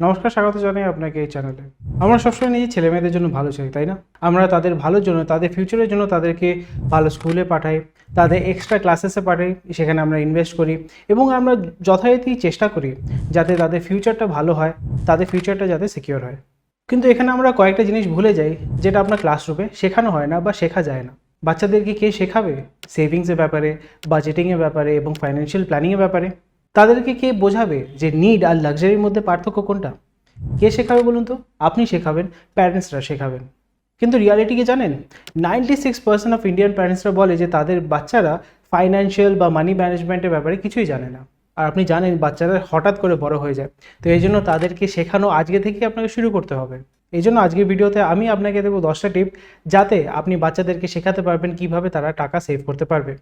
নমস্কার, স্বাগত জানাই আপনাকে এই চ্যানেলে আমরা সবসময় নিজের ছেলে মেয়েদের জন্য ভালো চাই, তাই না? আমরা তাদের ভালোর জন্য, তাদের ফিউচারের জন্য তাদেরকে ভালো স্কুলে পাঠাই, তাদের এক্সট্রা ক্লাসেসে পাঠাই, সেখানে আমরা ইনভেস্ট করি এবং আমরা যথারীতি চেষ্টা করি যাতে তাদের ফিউচারটা ভালো হয়, তাদের ফিউচারটা যাতে সিকিওর হয়। কিন্তু এখানে আমরা কয়েকটা জিনিস ভুলে যাই, যেটা আপনার ক্লাসরুমে শেখানো হয় না বা শেখা যায় না। বাচ্চাদেরকে কে শেখাবে? সেভিংসের ব্যাপারে বাজেটিংয়ের ব্যাপারে এবং ফাইন্যান্সিয়াল প্ল্যানিংয়ের ব্যাপারে। তাদেরকে কে বোঝাবে যে নিড আর লাক্সারির মধ্যে পার্থক্য কোনটা? কে শেখাবে বলুন তো? আপনি শেখাবেন প্যারেন্টসরা শেখাবেন। কিন্তু রিয়ালিটি কি জানেন? Ninety six percent of Indian প্যারেন্টসরা বলে যে তাদের বাচ্চারা ফাইন্যান্সিয়াল বা মানি ম্যানেজমেন্টের ব্যাপারে কিছুই জানে না। আর আপনি জানেন বাচ্চারা হঠাৎ করে বড় হয়ে যায়। তো এই জন্য তাদেরকে শেখানো আজকে থেকে আপনাকে শুরু করতে হবে। এই জন্য আজকের ভিডিওতে আমি আপনাকে দেবো দশটা টিপ যাতে আপনি বাচ্চাদেরকে শেখাতে পারবেন কীভাবে তারা টাকা সেভ করতে পারবে।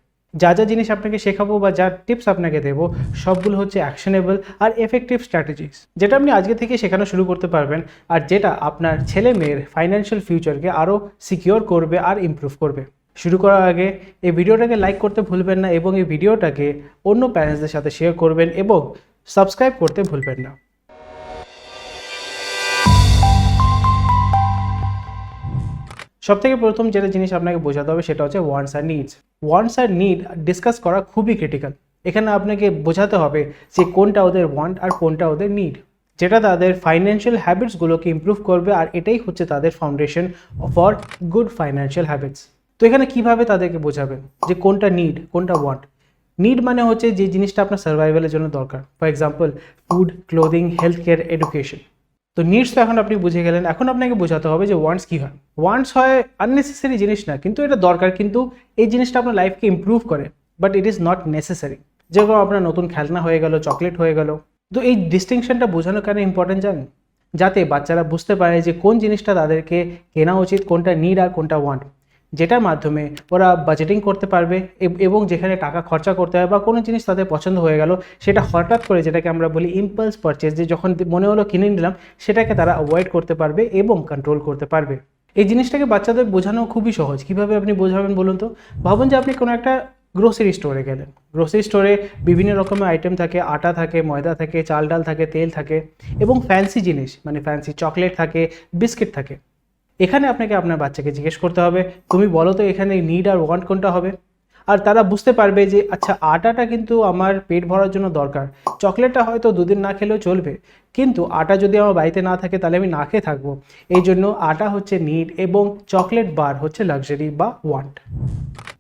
যা যা জিনিস আপনাকে শেখাবো বা যা টিপস আপনাকে দেবো, সবগুলো হচ্ছে অ্যাকশনেবল আর এফেক্টিভ স্ট্র্যাটেজিস যেটা আপনি আজকে থেকে শেখানো শুরু করতে পারবেন আর যেটা আপনার ছেলে মেয়ের ফাইন্যান্সিয়াল ফিউচারকে আরও সিকিওর করবে আর ইমপ্রুভ করবে। শুরু করার আগে এই ভিডিওটাকে লাইক করতে ভুলবেন না এবং এই ভিডিওটাকে অন্য প্যারেন্টসদের সাথে শেয়ার করবেন এবং সাবস্ক্রাইব করতে ভুলবেন না। সব থেকে প্রথম যেটা জিনিস আপনাকে বোঝাতে হবে সেটা হচ্ছে ওয়ান্টস আর নিডস ওয়ান্টস আর নিড ডিসকাস করা খুবই ক্রিটিক্যাল এখানে আপনাকে বোঝাতে হবে যে কোনটা ওদের ওয়ান্ট আর কোনটা ওদের নিড যেটা তাদের ফাইন্যান্সিয়াল হ্যাবিটসগুলোকে ইমপ্রুভ করবে আর এটাই হচ্ছে তাদের foundation for good financial habits তো এখানে কীভাবে তাদেরকে বোঝাবেন যে কোনটা নিড কোনটা ওয়ান্ট নিড মানে হচ্ছে যে জিনিসটা আপনার সার্ভাইভালের জন্য দরকার। For example food clothing health care education তো নিডস তো এখন আপনি বুঝে গেলেন। এখন আপনাকে বোঝাতে হবে যে ওয়ান্টস কী হয়। ওয়ান্টস হয় আননেসেসারি জিনিস না, কিন্তু এটা দরকার, কিন্তু এই জিনিসটা আপনার লাইফকে ইম্প্রুভ করে but it is not necessary যেরকম আপনার নতুন খেলনা হয়ে গেল চকলেট হয়ে গেল। তো এই ডিস্টিংশনটা বোঝানো কেন ইম্পর্টেন্ট জানেন? যাতে বাচ্চারা বুঝতে পারে যে কোন জিনিসটা তাদেরকে কেনা উচিত, কোনটা নিড আর কোনটা ওয়ান্ট যেটার মাধ্যমে ওরা বাজেটিং করতে পারবে এবং যেখানে টাকা খরচা করতে হয় বা কোনো জিনিস তাদের পছন্দ হয়ে গেল, সেটা হঠাৎ করে যেটাকে আমরা বলি ইম্পালস পারচেস যে যখন মনে হলো কিনে নিলাম, সেটাকে তারা অ্যাভয়েড করতে পারবে এবং কন্ট্রোল করতে পারবে। এই জিনিসটাকে বাচ্চাদের বোঝানো খুবই সহজ। কীভাবে আপনি বোঝাবেন বলুন তো? ভাবুন যে আপনি কোনো একটা গ্রোসারি স্টোরে গেলেন। গ্রোসারি স্টোরে বিভিন্ন রকমের আইটেম থাকে, আটা থাকে, ময়দা থাকে, চাল ডাল থাকে, তেল থাকে এবং ফ্যান্সি জিনিস মানে ফ্যান্সি চকলেট থাকে বিস্কিট থাকে। এখানে আপনাকে আপনার বাচ্চাকে জিজ্ঞেস করতে হবে, তুমি বলো তো এখানে নিড আর ওয়ান্ট কোনটা হবে? আর তারা বুঝতে পারবে যে আচ্ছা আটাটা কিন্তু আমার পেট ভরার জন্য দরকার। চকলেটটা হয়তো দুদিন না খেলেও চলবে। কিন্তু আটা যদি আমার বাড়িতে না থাকে, তাহলে আমি না খেয়ে থাকব। এই জন্য আটা হচ্ছে নিড এবং চকলেট বার হচ্ছে লাক্সারি বা ওয়ান্ট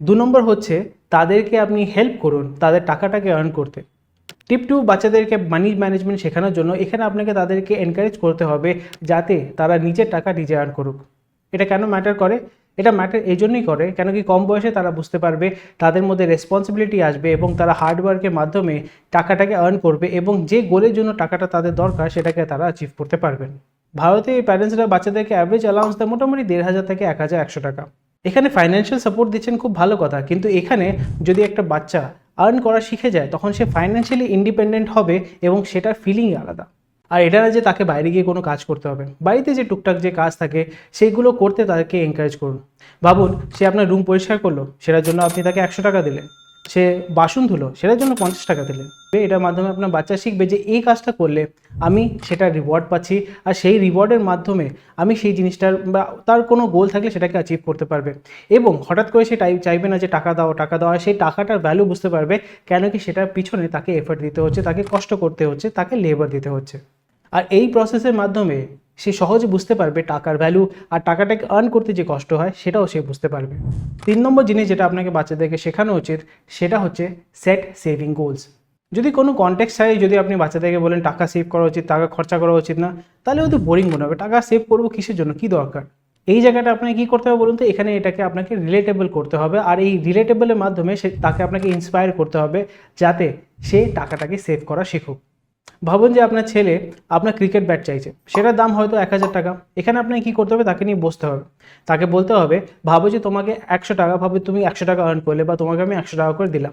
দু নম্বর হচ্ছে, তাদেরকে আপনি হেল্প করুন, তাদের টাকাটাকে আর্ন করতে। টিপ টু বাচ্চাদেরকে মানি ম্যানেজমেন্ট শেখানোর জন্য এখানে আপনাকে তাদেরকে এনকারেজ করতে হবে যাতে তারা নিজের টাকা নিজে আর্ন করুক। এটা কেন ম্যাটার করে? এটা ম্যাটার এই জন্যই করে, কেন কি কম বয়সে তারা বুঝতে পারবে, তাদের মধ্যে রেসপন্সিবিলিটি আসবে এবং তারা হার্ডওয়ার্কের মাধ্যমে টাকাটাকে আর্ন করবে এবং যে গোলের জন্য টাকাটা তাদের দরকার সেটাকে তারা অ্যাচিভ করতে পারবেন। ভারতে এই প্যারেন্টসরা বাচ্চাদেরকে অ্যাভারেজ অ্যালাউন্স দেয় মোটামুটি দেড় হাজার থেকে এক হাজার একশো টাকা। এখানে ফাইন্যান্সিয়াল সাপোর্ট দিচ্ছেন খুব ভালো কথা, কিন্তু এখানে যদি একটা বাচ্চা আর্ন করা শিখে যায়, তখন সে ফাইন্যান্সিয়ালি ইন্ডিপেন্ডেন্ট হবে এবং সেটার ফিলিংই আলাদা। আর এটা না যে তাকে বাইরে গিয়ে কোনো কাজ করতে হবে। বাড়িতে যে টুকটাক যে কাজ থাকে সেইগুলো করতে তাকে এনকারেজ করুন। ভাবুন, সে আপনার রুম পরিষ্কার করল, সেটার জন্য আপনি তাকে একশো টাকা দিলেন। সে বাসন ধুলো, সেটার জন্য পঞ্চাশ টাকা দিলেন এটার মাধ্যমে আপনার বাচ্চা শিখবে যে এই কাজটা করলে আমি সেটা রিওয়ার্ড পাচ্ছি আর সেই রিওয়ার্ডের মাধ্যমে আমি সেই জিনিসটার বা তার কোনো গোল থাকলে সেটাকে অ্যাচিভ করতে পারবে। এবং হঠাৎ করে সে টাই, চাইবে না যে টাকা দাও টাকা দাও সেই টাকাটার ভ্যালু বুঝতে পারবে কেন কি সেটার পিছনে তাকে এফর্ট দিতে হচ্ছে, তাকে কষ্ট করতে হচ্ছে, তাকে লেবার দিতে হচ্ছে। আর এই প্রসেসের মাধ্যমে সে সহজে বুঝতে পারবে টাকার ভ্যালু আর টাকাটাকে আর্ন করতে যে কষ্ট হয়, সেটাও সে বুঝতে পারবে। তিন নম্বর জিনিস যেটা আপনাকে বাচ্চাদেরকে শেখানো উচিত, সেটা হচ্ছে সেট সেভিং গোলস যদি কোনো কন্টেক্ট ছাড়াই যদি আপনি বাচ্চাদেরকে বলেন, টাকা সেভ করা উচিত, টাকা খরচা করা উচিত না, তাহলে ওদের বোরিং মনে হবে। টাকা সেভ করব কিসের জন্য? কী দরকার? এই জায়গাটা আপনাকে কী করতে হবে বলুন তো? এখানে এটাকে আপনাকে রিলেটেবল করতে হবে। আর এই রিলেটেবলের মাধ্যমে সে, তাকে আপনাকে ইন্সপায়ার করতে হবে যাতে সে টাকাটাকে সেভ করা শিখুক। ভাবুন যে আপনার ছেলে আপনার ক্রিকেট ব্যাট চাইছে। সেটার দাম হয়তো এক হাজার টাকা। এখানে আপনাকে কী করতে হবে? তাকে নিয়ে বসতে হবে। তাকে বলতে হবে, ভাবো যে তোমাকে একশো টাকা, ভাবে তুমি একশো টাকা আর্ন করলে বা তোমাকে আমি একশো টাকা করে দিলাম।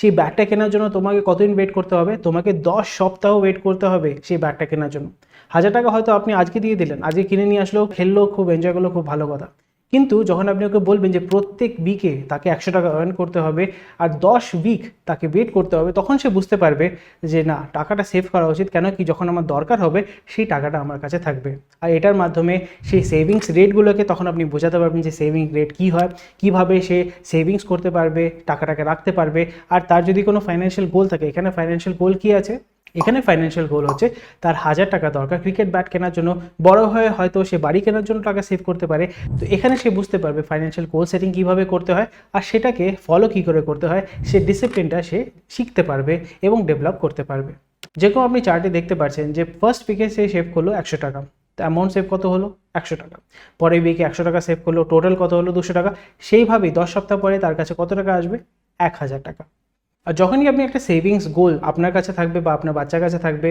সেই ব্যাটটা কেনার জন্য তোমাকে কতদিন ওয়েট করতে হবে? তোমাকে দশ সপ্তাহ ওয়েট করতে হবে সেই ব্যাটটা কেনার জন্য। হাজার টাকা হয়তো আপনি আজকে দিয়ে দিলেন। আজকে কিনে নিয়ে আসলেও খেললো, খুব এনজয় করল, খুব ভালো কথা। কিন্তু যখন আপনি ওকে বলবেন যে প্রত্যেক উইকে তাকে একশো টাকা আর্ন করতে হবে আর দশ উইক তাকে ওয়েট করতে হবে, তখন সে বুঝতে পারবে যে না, টাকাটা সেভ করা উচিত। কেন কি যখন আমার দরকার হবে, সেই টাকাটা আমার কাছে থাকবে। আর এটার মাধ্যমে সেই সেভিংস রেটগুলোকে তখন আপনি বোঝাতে পারবেন যে সেভিং রেট কী হয়, কীভাবে সে সেভিংস করতে পারবে, টাকাটাকে রাখতে পারবে। আর তার যদি কোনো ফাইন্যান্সিয়াল গোল থাকে, এখানে ফাইন্যান্সিয়াল গোল কী আছে? এখানে ফাইন্যান্সিয়াল গোল হচ্ছে তার হাজার টাকা দরকার। ক্রিকেট ব্যাট কেনার জন্য বড় হয়ে হয়তো সে বাড়ি কেনার জন্য টাকা সেভ করতে পারে। তো এখানে সে বুঝতে পারবে ফাইন্যান্সিয়াল গোল সেটিং কীভাবে করতে হয় আর সেটাকে ফলো কী করে করতে হয়, সে ডিসিপ্লিনটা সে শিখতে পারবে এবং ডেভেলপ করতে পারবে। যেরকম আপনি চার্টে দেখতে পাচ্ছেন যে ফার্স্ট উইকে সে সেভ করল একশো টাকা। তো অ্যামাউন্ট সেভ কত হলো? একশো টাকা। পরের উইকে একশো টাকা সেভ করল টোটাল কত হলো? দুশো টাকা। সেইভাবেই দশ সপ্তাহ পরে তার কাছে কত টাকা আসবে? এক হাজার টাকা। আর যখনই আপনি একটা সেভিংস গোল আপনার কাছে থাকবে বা আপনার বাচ্চার কাছে থাকবে,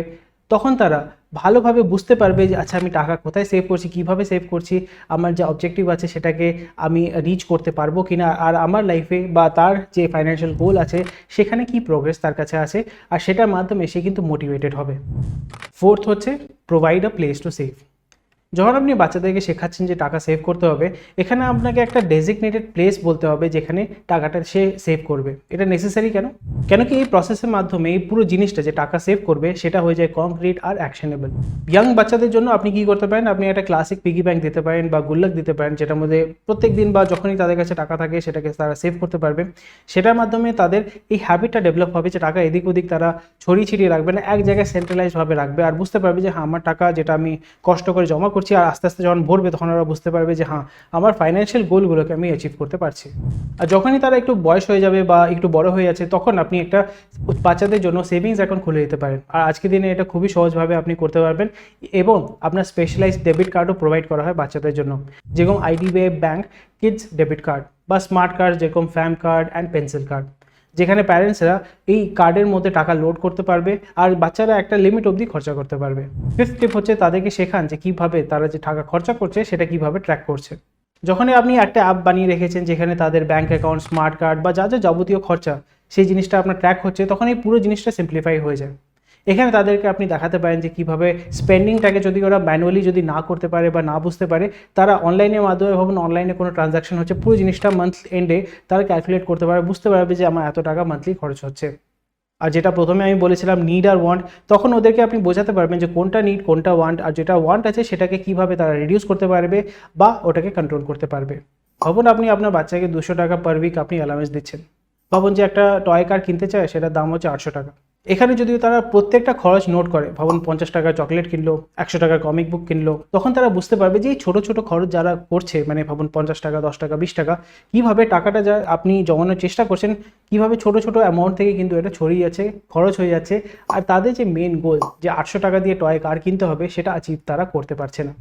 তখন তারা ভালোভাবে বুঝতে পারবে যে আচ্ছা আমি টাকা কোথায় সেভ করছি? কীভাবে সেভ করছি? আমার যে অবজেক্টিভ আছে সেটাকে আমি রিচ করতে পারব কি না আর আমার লাইফে বা তার যে ফাইন্যান্সিয়াল গোল আছে, সেখানে কি প্রোগ্রেস তার কাছে আছে? আর সেটার মাধ্যমে সে কিন্তু মোটিভেটেড হবে। ফোর্থ হচ্ছে provide a place to save যখন আপনি বাচ্চাদেরকে শেখাচ্ছেন যে টাকা সেভ করতে হবে, এখানে আপনাকে একটা ডেজিগনেটেড প্লেস বলতে হবে যেখানে টাকাটা সে সেভ করবে। এটা নেসেসারি কেন? কেন কি এই প্রসেসের মাধ্যমে এই পুরো জিনিসটা যে টাকা সেভ করবে, সেটা হয়ে যায় কংক্রিট আর অ্যাকশনেবল ইয়াং বাচ্চাদের জন্য আপনি কি করতে পারেন? আপনি একটা ক্লাসিক পিগি ব্যাংক দিতে পারেন বা গুল্লাক দিতে পারেন, যেটার মধ্যে প্রত্যেক দিন বা যখনই তাদের কাছে টাকা থাকে, সেটাকে তারা সেভ করতে পারবে। সেটার মাধ্যমে তাদের এই হ্যাবিটটা ডেভেলপ হবে যে টাকা এদিক ওদিক তারা ছড়িয়ে ছিটিয়ে রাখবে না, এক জায়গায় সেন্ট্রালাইজভাবে রাখবে। আর বুঝতে পারবে যে হ্যাঁ আমার টাকা যেটা আমি কষ্ট করে জমা করছি আর আস্তে আস্তে যখন ভরবে তখন ওরা বুঝতে পারবে যে হ্যাঁ আমার ফাইন্যান্সিয়াল গোলগুলোকে আমি অ্যাচিভ করতে পারছি। আর যখনই তারা একটু বয়স হয়ে যাবে বা একটু বড় হয়ে যাচ্ছে, তখন আপনি একটা বাচ্চাদের জন্য সেভিংস অ্যাকাউন্ট খুলে দিতে পারেন। আর আজকের দিনে এটা খুবই সহজভাবে আপনি করতে পারবেন এবং আপনার স্পেশালাইজ ডেবিট কার্ডও প্রোভাইড করা হয় বাচ্চাদের জন্য। যেরকম IDBI bank kids debit card বা স্মার্ট কার্ড যেরকম fam card and pencil card যেখানে প্যারেন্টসরা এই কার্ডের মধ্যে টাকা লোড করতে পারবে আর বাচ্চারা একটা লিমিট অবধি খরচা করতে পারবে। ফিফথ টিপ হচ্ছে তাদেরকে শেখান যে কীভাবে তারা যে টাকা খরচা করছে সেটা কীভাবে ট্র্যাক করছে। যখনই আপনি একটা অ্যাপ বানিয়ে রেখেছেন যেখানে তাদের ব্যাঙ্ক অ্যাকাউন্ট স্মার্ট কার্ড বা যা যা যাবতীয় খরচা সেই জিনিসটা আপনার ট্র্যাক হচ্ছে, তখন এই পুরো জিনিসটা সিম্পলিফাই হয়ে যায়। এখানে তাদেরকে আপনি দেখাতে পারেন যে কীভাবে স্পেন্ডিংটাকে যদি ওরা ম্যানুয়ালি যদি না করতে পারে বা না বুঝতে পারে, তারা অনলাইনের মাধ্যমে ভাবুন অনলাইনে কোনো ট্রানজাকশন হচ্ছে, পুরো জিনিসটা মান্থ এন্ডে তারা ক্যালকুলেট করতে পারে, বুঝতে পারবে যে আমার এত টাকা মান্থলি খরচ হচ্ছে। আর যেটা প্রথমে আমি বলেছিলাম নিড আর ওয়ান্ট তখন ওদেরকে আপনি বোঝাতে পারবেন যে কোনটা নিড কোনটা ওয়ান্ট আর যেটা ওয়ান্ট আছে সেটাকে কীভাবে তারা রিডিউস করতে পারবে বা ওটাকে কন্ট্রোল করতে পারবে। ভাবুন আপনি আপনার বাচ্চাকে দুশো টাকা পার উইক আপনি অ্যালাউন্স দিচ্ছেন। ভাবুন যে একটা টয় কার কিনতে চায়, সেটার দাম হচ্ছে আটশো টাকা। এখানে যদি তারা প্রত্যেকটা খরচ নোট করে, ভাবুন পঞ্চাশ টাকা চকলেট কিনলো, একশো টাকার কমিক বুক কিনলো, তখন তারা বুঝতে পারবে যে এই ছোটো ছোটো খরচ যারা করছে মানে ভাবুন পঞ্চাশ টাকা, দশ টাকা, বিশ টাকা, কীভাবে টাকাটা যা আপনি জমানোর চেষ্টা করছেন, কীভাবে ছোটো ছোটো অ্যামাউন্ট থেকে কিন্তু এটা ছড়িয়ে যাচ্ছে, খরচ হয়ে যাচ্ছে, আর তাদের যে মেন গোল যে আটশো টাকা দিয়ে টয় কার কিনতে হবে, সেটা অ্যাচিভ তারা করতে পারছে না।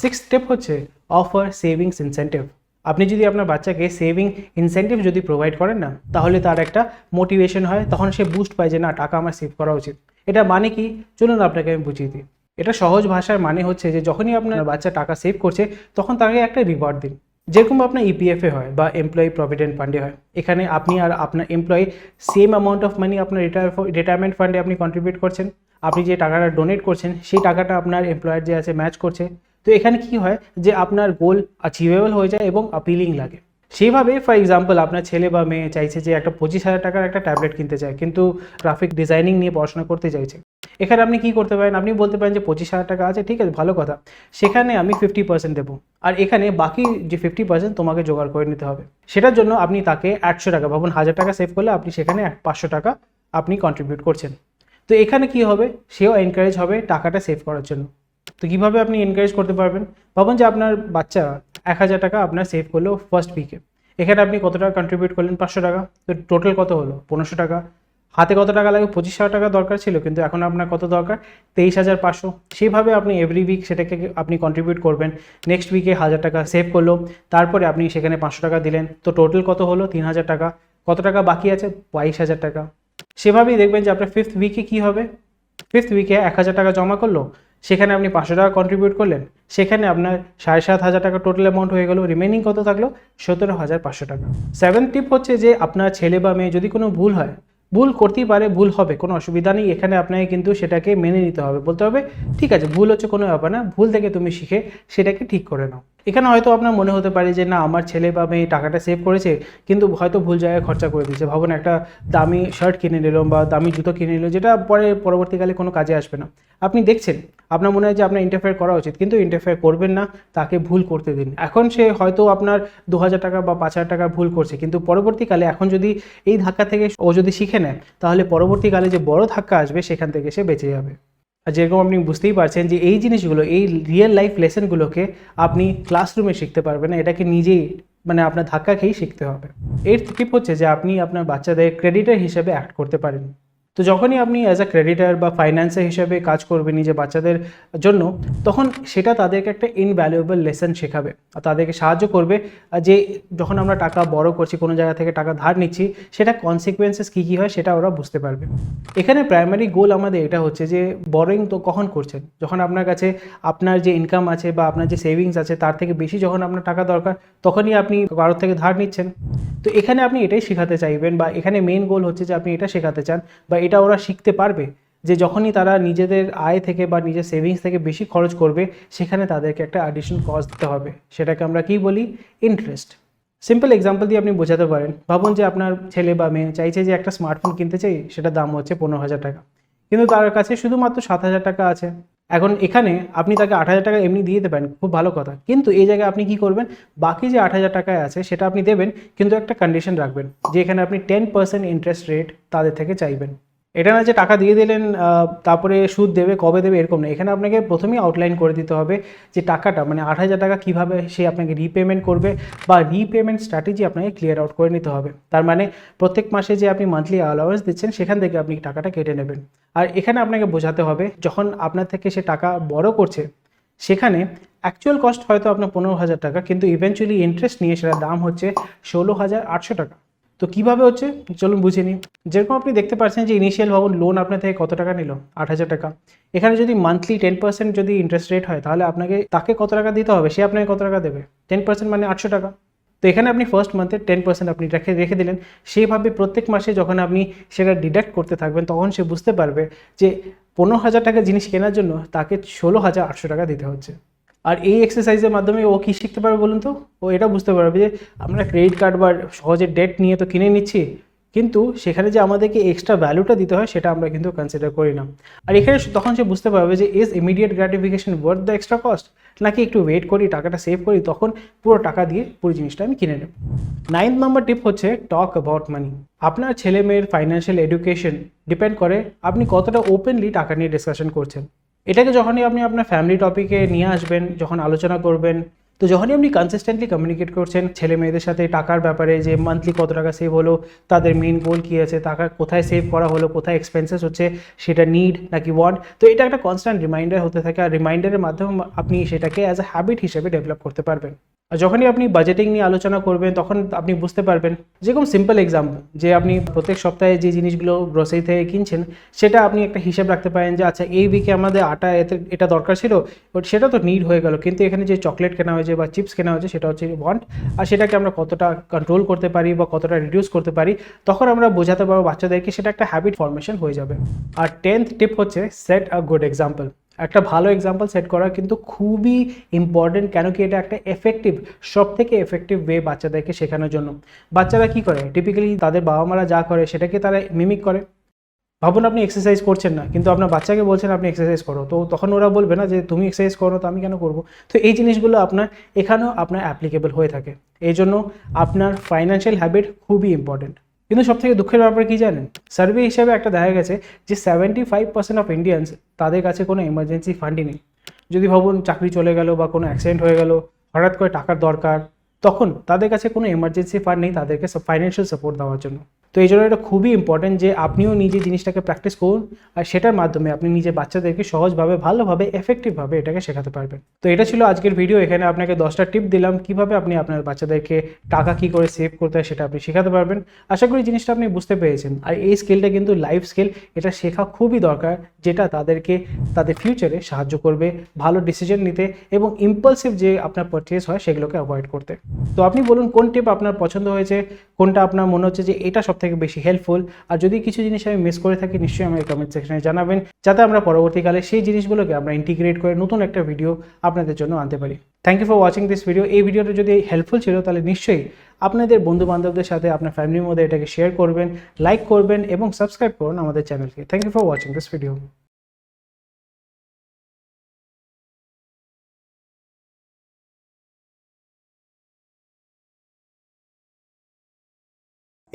সিক্স স্টেপ হচ্ছে অফার সেভিংস ইনসেন্টিভ আপনি যদি আপনার বাচ্চাকে সেভিং ইনসেন্টিভ যদি প্রোভাইড করেন না, তাহলে তার একটা মোটিভেশন হয়, তখন সে বুস্ট পায় যে, না, টাকা আমার সেভ করা উচিত। এটা মানে কি? চলুন আপনাকে আমি বুঝিয়ে দিই। এটা সহজ ভাষার মানে হচ্ছে যে, যখনই আপনার বাচ্চা টাকা সেভ করছে, তখন তাকে একটা রিওয়ার্ড দিন। যেরকম আপনার ইপিএফে হয় বা এমপ্লয়ি প্রভিডেন্ট ফান্ডে হয়। এখানে আপনি আর আপনার employee same amount of money আপনার রিটায়ার রিটায়ারমেন্ট ফান্ডে আপনি কন্ট্রিবিউট করছেন। আপনি যে টাকাটা ডোনেট করছেন, সেই টাকাটা আপনার এমপ্লয়ার যে আছে ম্যাচ করছে। তো এখানে কি হয় যে আপনার গোল অ্যাচিভেবল হয়ে যায় এবং আপিলিং লাগে। সেইভাবে ফর এক্সাম্পল আপনার ছেলে বা মেয়ে চাইছে যে একটা পঁচিশ হাজার টাকার একটা ট্যাবলেট কিনতে চায়, কিন্তু গ্রাফিক ডিজাইনিং নিয়ে পড়াশোনা করতে চাইছে। এখানে আপনি কি করতে পারেন? আপনি বলতে পারেন যে পঁচিশ হাজার টাকা আছে, ঠিক আছে, ভালো কথা। সেখানে আমি ফিফটি পার্সেন্ট দেবো। আর এখানে বাকি যে ফিফটি পার্সেন্ট তোমাকে জোগাড় করে নিতে হবে। সেটার জন্য আপনি তাকে একশো টাকা, ভাবুন হাজার টাকা সেভ করলে আপনি সেখানে পাঁচশো টাকা আপনি কন্ট্রিবিউট করছেন। তো এখানে কি হবে? সেও এনকারেজ হবে টাকাটা সেভ করার জন্য। তো কীভাবে আপনি এনকারেজ করতে পারবেন? ভাবুন যে আপনার বাচ্চা এক হাজার টাকা আপনার সেভ করল ফার্স্ট উইকে এখানে আপনি কত টাকা কন্ট্রিবিউট করলেন? পাঁচশো টাকা। তো টোটাল কত হলো? পনেরোশো টাকা। হাতে কত টাকা লাগে? পঁচিশ হাজার টাকা দরকার ছিল, কিন্তু এখন আপনার কত দরকার? তেইশ হাজার পাঁচশো। সেইভাবে আপনি এভরি উইক সেটাকে আপনি কন্ট্রিবিউট করবেন। নেক্সট উইকে হাজার টাকা সেভ করল। তারপরে আপনি সেখানে পাঁচশো টাকা দিলেন। তো টোটাল কত হলো? তিন হাজার টাকা। কত টাকা বাকি আছে? বাইশ হাজার টাকা। সেভাবেই দেখবেন যে আপনার ফিফথ উইকে কী হবে? ফিফথ উইকে এক হাজার টাকা জমা করল। সেখানে আপনি পাঁচশো টাকা কন্ট্রিবিউট করলেন, সেখানে আপনার সাড়ে সাত হাজার টাকা টোটাল অ্যামাউন্ট হয়ে গেল রিমেনিং কত থাকল? সতেরো হাজার পাঁচশো টাকা। সেভেন টিপ হচ্ছে যে আপনার ছেলে বা মেয়ে যদি কোনো ভুল হয়, ভুল করতেই পারে, ভুল হবে, কোনো অসুবিধা নেই, এখানে আপনাকে কিন্তু সেটাকে মেনে নিতে হবে, বলতে হবে, ঠিক আছে, ভুল হচ্ছে কোনো ব্যাপার না, ভুল থেকে তুমি শিখে সেটাকে ঠিক করে নাও। এখানে হয়তো আপনার মনে হতে পারে যে, না, আমার ছেলে বা মেয়ে টাকাটা সেভ করেছে, কিন্তু হয়তো ভুল জায়গায় খরচা করে দিয়েছে। ভাবুন, একটা দামি শার্ট কিনে নিল বা দামি জুতো কিনে নিল, যেটা পরে পরবর্তীকালে কোনো কাজে আসবে না। আপনি দেখছেন, আপনার মনে হয় যে আপনার ইন্টারফেয়ার করা উচিত, কিন্তু ইন্টারফেয়ার করবেন না, তাকে ভুল করতে দিন। এখন সে হয়তো আপনার দু হাজার টাকা বা পাঁচ হাজার টাকা ভুল করছে, কিন্তু পরবর্তীকালে এখন যদি এই ধাক্কা থেকে ও যদি শিখে নেয়, তাহলে পরবর্তীকালে যে বড় ধাক্কা আসবে, সেখান থেকে সে বেঁচে যাবে। যেরকম আপনি বুঝতেই পারছেন যে এই জিনিসগুলো, এই রিয়েল লাইফ লেসনগুলোকে আপনি ক্লাসরুমে শিখতে পারবেন না, এটাকে নিজেই মানে আপনার ধাক্কা খেয়েই শিখতে হবে। এর টিপ হচ্ছে যে আপনি আপনার বাচ্চাদের ক্রেডিটার হিসেবে অ্যাক্ট করতে পারেন। তো যখনই আপনি অ্যাজ আ ক্রেডিটার বা ফাইন্যান্সার হিসেবে কাজ করবেন নিজের বাচ্চাদের জন্য, তখন সেটা তাদেরকে একটা ইনভ্যালুয়েবল লেসন শেখাবে। আর তাদেরকে সাহায্য করবে যে যখন আমরা টাকা বড় করছি, কোনো জায়গা থেকে টাকা ধার নিচ্ছি, সেটা কনসিকুয়েন্সেস কী কী হয় সেটা ওরা বুঝতে পারবে। এখানে প্রাইমারি গোল আমাদের এটা হচ্ছে যে বরোয়িং তো কখন করছেন? যখন আপনার কাছে আপনার যে ইনকাম আছে বা আপনার যে সেভিংস আছে, তার থেকে বেশি যখন আপনার টাকা দরকার, তখনই আপনি কারোর থেকে ধার নিচ্ছেন। তো এখানে আপনি এটাই শেখাতে চাইবেন বা এখানে মেন গোল হচ্ছে যে আপনি এটা শেখাতে চান বা এটা ওরা শিখতে পারবে যে যখনই তারা নিজেদের আয় থেকে বা নিজের সেভিংস থেকে বেশি খরচ করবে, সেখানে তাদেরকে একটা অ্যাডিশনাল কস্ট দিতে হবে। সেটাকে আমরা কি বলি? ইন্টারেস্ট সিম্পল এক্সাম্পল দিয়ে আপনি বোঝাতে পারেন। ভাবুন যে আপনার ছেলে বা মেয়ে চাইছে যে একটা স্মার্টফোন কিনতে চাই সেটা দাম হচ্ছে পনেরো হাজার টাকা। কিন্তু তার কাছে শুধুমাত্র সাত হাজার টাকা আছে। এখন এখানে আপনি তাকে আট হাজার টাকা এমনি দিয়ে দেবেন, খুব ভালো কথা। কিন্তু এই জায়গায় আপনি কি করবেন? বাকি যে আট হাজার টাকায় আছে, সেটা আপনি দেবেন, কিন্তু একটা কন্ডিশন রাখবেন যে এখানে আপনি টেন পার্সেন্ট ইন্টারেস্ট রেট তাদের থেকে চাইবেন। এটা না যে টাকা দিয়ে দিলেন তারপরে সুদ দেবে, কবে দেবে, এরকম না। এখানে আপনাকে প্রথমেই আউটলাইন করে দিতে হবে যে টাকাটা মানে আট হাজার টাকা কীভাবে সে আপনাকে রিপেমেন্ট করবে বা রিপেমেন্ট স্ট্র্যাটেজি আপনাকে ক্লিয়ার আউট করে নিতে হবে। তার মানে প্রত্যেক মাসে যে আপনি মান্থলি অ্যালাওয়েন্স দিচ্ছেন, সেখান থেকে আপনি টাকাটা কেটে নেবেন। আর এখানে আপনাকে বোঝাতে হবে, যখন আপনার থেকে সে টাকা বড় করছে, সেখানে অ্যাকচুয়াল কস্ট হয়তো আপনার পনেরো হাজার টাকা, কিন্তু ইভেনচুয়ালি ইন্টারেস্ট নিয়ে সেটার দাম হচ্ছে ষোলো হাজার আটশো টাকা। তো কীভাবে হচ্ছে? চলুন বুঝে নিই। যেরকম আপনি দেখতে পাচ্ছেন যে ইনিশিয়াল ভাবুন লোন আপনার থেকে কত টাকা নিল? আট হাজার টাকা। এখানে যদি মান্থলি টেন পার্সেন্ট যদি ইন্টারেস্ট রেট হয়, তাহলে আপনাকে তাকে কত টাকা দিতে হবে? সে আপনাকে কত টাকা দেবে? টেন পার্সেন্ট মানে আটশো টাকা। তো এখানে আপনি ফার্স্ট মান্থে টেন পার্সেন্ট আপনি রেখে রেখে দিলেন। সেইভাবে প্রত্যেক মাসে যখন আপনি সেটা ডিডাক্ট করতে থাকবেন, তখন সে বুঝতে পারবে যে পনেরো হাজার টাকা জিনিস কেনার জন্য তাকে ষোলো হাজার আটশো টাকা দিতে হচ্ছে। আর এই এক্সারসাইজের মাধ্যমে ও কী শিখতে পারবে বলুন তো? ও এটা বুঝতে পারবে যে আমরা ক্রেডিট কার্ড বা সহজে ডেট নিয়ে তো কিনে নিচ্ছি, কিন্তু সেখানে যে আমাদেরকে এক্সট্রা ভ্যালুটা দিতে হয় সেটা আমরা কিন্তু কনসিডার করি না। আর এখানে তখন সে বুঝতে পারবে যে is immediate gratification worth the extra cost নাকি একটু ওয়েট করি, টাকাটা সেভ করি, তখন পুরো টাকা দিয়ে পুরো জিনিসটা আমি কিনে নেব। নাইন্থ নাম্বার টিপ হচ্ছে টক অ্যাবাউট মানি আপনার ছেলে মেয়ের ফাইন্যান্সিয়াল এডুকেশন ডিপেন্ড করে আপনি কতটা ওপেনলি টাকা নিয়ে ডিসকাশন করছেন। এটাকে যখনই আপনি আপনার ফ্যামিলি টপিকে নিয়ে আসবেন, যখন আলোচনা করবেন, তো যখনই আপনি কনসিস্টেন্টলি কমিউনিকেট করছেন, ছেলে মেয়েদের সাথে টাকার ব্যাপারে যে মান্থলি কত টাকা সেভ হলো, তাদের মেন গোল কী আছে, টাকা কোথায় সেভ করা হলো, কোথায় এক্সপেন্সেস হচ্ছে, সেটা নিড নাকি ওয়ান্ট তো এটা একটা কনস্ট্যান্ট রিমাইন্ডার হতে থাকে। আর রিমাইন্ডারের মাধ্যমে আপনি সেটাকে অ্যাজ আ হ্যাবিট হিসেবে ডেভেলপ করতে পারবেন। আর যখনই আপনি বাজেটিং নিয়ে আলোচনা করবেন, তখন আপনি বুঝতে পারবেন, যেরকম সিম্পল এক্সাম্পল যে আপনি প্রত্যেক সপ্তাহে যে জিনিসগুলো গ্রোসারি থেকে কিনছেন, সেটা আপনি একটা হিসাব রাখতে পারেন যে আচ্ছা এই উইকে আমাদের আটা এতে, এটা দরকার ছিল বাট সেটা তো নিড হয়ে গেল। কিন্তু এখানে যে চকলেট কেনা হয়েছে বা চিপস কেনা হয়েছে, সেটা হচ্ছে ওয়ান্ট আর সেটাকে আমরা কতটা কন্ট্রোল করতে পারি বা কতটা রিডিউস করতে পারি, তখন আমরা বোঝাতে পারব বাচ্চাদেরকে সেটা একটা হ্যাবিট ফর্মেশন হয়ে যাবে। আর টেন্থ টিপ হচ্ছে সেট আ গুড এক্সাম্পল একটা ভালো এক্সাম্পল সেট করা কিন্তু খুবই ইম্পর্টেন্ট কেন কি এটা একটা এফেক্টিভ সব থেকে এফেক্টিভ ওয়ে বাচ্চাদেরকে শেখানোর জন্য। বাচ্চারা কি করে? টিপিক্যালি তাদের বাবা মারা যা করে সেটাকে তারা মিমিক করে। ভাবুন আপনি এক্সারসাইজ করছেন না, কিন্তু আপনার বাচ্চাকে বলছেন আপনি এক্সারসাইজ করো। তো তখন ওরা বলবে না যে তুমি এক্সারসাইজ করো, তো আমি কেন করব? তো এই জিনিসগুলো আপনার, এখানেও আপনার অ্যাপ্লিকেবল হয়ে থাকে। এই জন্য আপনার ফাইন্যান্সিয়াল হ্যাবিট খুবই ইম্পর্টেন্ট কিন্তু সব থেকে দুঃখের ব্যাপার কী জানেন? সার্ভে হিসাবে একটা দেখা গেছে যে seventy five percent of Indians তাদের কাছে কোনো এমার্জেন্সি ফান্ডই নেই। যদি ভাবুন চাকরি চলে গেল বা কোনো অ্যাক্সিডেন্ট হয়ে গেল, হঠাৎ করে টাকার দরকার, তখন তাদের কাছে কোনো এমার্জেন্সি ফান্ড নেই তাদেরকে ফাইন্যান্সিয়াল সাপোর্ট দেওয়ার জন্য। তো এই জন্য এটা খুবই ইম্পর্টেন্ট যে আপনিও নিজে জিনিসটাকে প্র্যাকটিস করুন আর সেটার মাধ্যমে আপনি নিজের বাচ্চাদেরকে সহজভাবে, ভালোভাবে এফেক্টিভভাবে এটাকে শেখাতে পারবেন। তো এটা ছিল আজকের ভিডিও এখানে আপনাকে দশটা টিপ দিলাম, কীভাবে আপনি আপনার বাচ্চাদেরকে টাকা কী করে সেভ করতে হয় সেটা আপনি শেখাতে পারবেন। আশা করি জিনিসটা আপনি বুঝতে পেরেছেন। আর এই স্কিলটা কিন্তু লাইফ স্কিল এটা শেখা খুবই দরকার, যেটা তাদেরকে, তাদের ফিউচারে সাহায্য করবে, ভালো ডিসিশন নিতে এবং ইম্পালসিভ যে আপনার পারচেস হয় সেগুলোকে অ্যাভয়েড করতে। তো আপনি বলুন, কোন টিপ আপনার পছন্দ হয়েছে? কোনটা আপনার মনে হচ্ছে যে এটা সব থেকে বেশি হেল্পফুল আর যদি কিছু জিনিস আমি মিস করে থাকি, নিশ্চয়ই আমাকে কমেন্ট সেকশনে জানাবেন, যাতে আমরা পরবর্তীকালে সেই জিনিসগুলোকে আমরা ইন্টিগ্রেট করে নতুন একটা ভিডিও আপনাদের জন্য আনতে পারি। Thank you for watching this video এই ভিডিওটা যদি হেল্পফুল ছিল, তাহলে নিশ্চয়ই আপনাদের বন্ধু বান্ধবদের সাথে আপনার ফ্যামিলির মধ্যে এটাকে শেয়ার করবেন লাইক করবেন এবং সাবস্ক্রাইব করুন আমাদের চ্যানেলকে thank you for watching this video